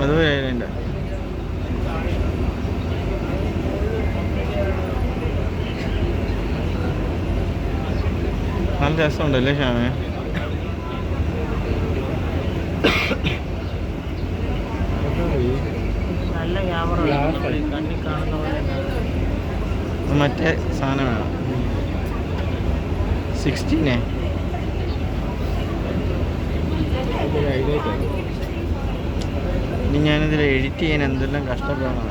അത് വേണ്ട നല്ല രസമുണ്ടല്ലേ ഷ്യാമേ നല്ല ക്യാമറ കണ്ണി കാണുന്ന പോലെ ഇത് മറ്റേ സാധനം വേണം. സിക്സ്റ്റീനെ ഇനി ഞാനിതിൽ എഡിറ്റ് ചെയ്യാൻ എന്തെല്ലാം കഷ്ടപ്പെടണം